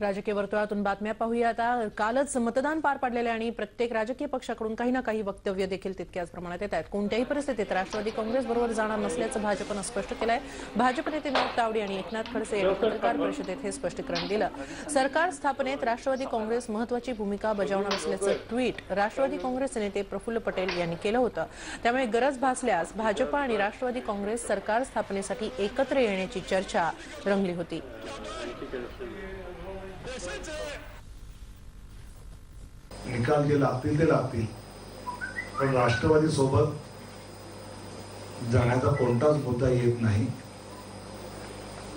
राजकीय वर्तुळातून बातम्या पाहूया आता. कालच मतदान पार पडलेले आणि प्रत्येक राजकीय पक्षाकडून काही ना काही वक्तव्य देखील तितक्याच प्रमाणात येत आहेत. कोणत्याही परिस्थितीत राष्ट्रवादी काँग्रेस बरोबर जाणार नसल्याचं भाजपनं स्पष्ट केलंय. भाजप नेते विनोद तावडे आणि एकनाथ खडसे यांनी पत्रकार परिषदेत हे स्पष्टीकरण दिलं. सरकार स्थापनेत राष्ट्रवादी काँग्रेस महत्वाची भूमिका बजावणार असल्याचं ट्विट राष्ट्रवादी काँग्रेस नेते प्रफुल्ल पटेल यांनी केलं होतं. त्यामुळे गरज भासल्यास भाजप आणि राष्ट्रवादी काँग्रेस सरकार स्थापनेसाठी एकत्र येण्याची चर्चा रंगली होती. निकाल जे लागतील ते लागतील. पण राष्ट्रवादी सोबत जाण्याचा कोणताच मुद्दा येत नाही.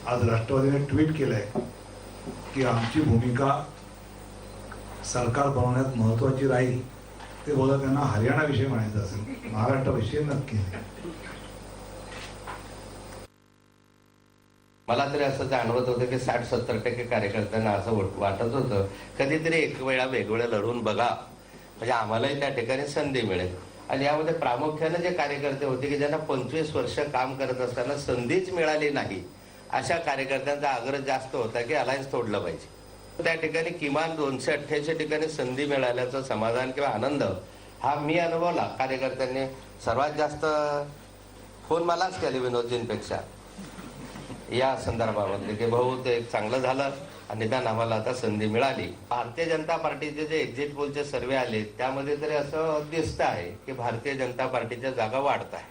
आज राष्ट्रवादीने ट्विट केलंय की आमची भूमिका सरकार बनवण्यात महत्वाची राहील. ते बोला त्यांना हरियाणाविषयी म्हणायचं असेल. महाराष्ट्राविषयी नक्की नाही. मला तरी असं जाणवत होतं की साठ सत्तर टक्के कार्यकर्त्यांना असं वाट- वाटत होतं. कधीतरी एक वेळा वेगवेगळ्या लढून बघा. म्हणजे आम्हालाही त्या ठिकाणी संधी मिळेल. आणि यामध्ये प्रामुख्याने जे कार्यकर्ते होते की ज्यांना पंचवीस वर्ष काम करत असताना संधीच मिळाली नाही अशा कार्यकर्त्यांचा आग्रह जास्त होता की अलायन्स तोडलं पाहिजे. त्या ठिकाणी किमान दोनशे अठ्ठ्याऐंशी ठिकाणी संधी मिळाल्याचं समाधान किंवा आनंद हा मी अनुभवला. कार्यकर्त्यांनी सर्वात जास्त फोन मलाच केले विनोदजींपेक्षा. या संदर्भामध्ये म्हणजे की भाऊ ते चांगलं झालं आणि निदान आम्हाला आता संधी मिळाली. भारतीय जनता पार्टीचे जे एक्झिट पोलचे सर्वे आले त्यामध्ये तरी असं दिसतं आहे की भारतीय जनता पार्टीच्या जागा वाढत आहे.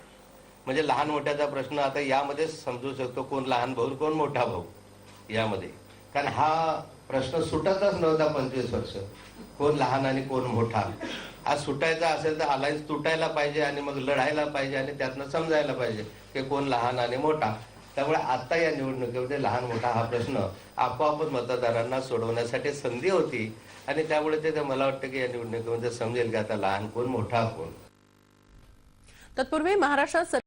म्हणजे लहान मोठ्याचा प्रश्न आता यामध्ये समजू शकतो कोण लहान भाऊ कोण मोठा भाऊ यामध्ये. कारण हा प्रश्न सुटतच नव्हता पंचवीस वर्ष. कोण लहान आणि कोण मोठा. आज सुटायचा असेल तर अलायन्स तुटायला पाहिजे आणि मग लढायला पाहिजे आणि त्यातनं समजायला पाहिजे की कोण लहान आणि मोठा. त्यामुळे आता या निवडणुकीमध्ये लहान मोठा हा प्रश्न आपोआपच मतदारांना सोडवण्यासाठी संधी होती. आणि त्यामुळे ते मला वाटतं की या निवडणुकीमध्ये समजेल की आता लहान कोण मोठा कोण. तत्पूर्वी महाराष्ट्रात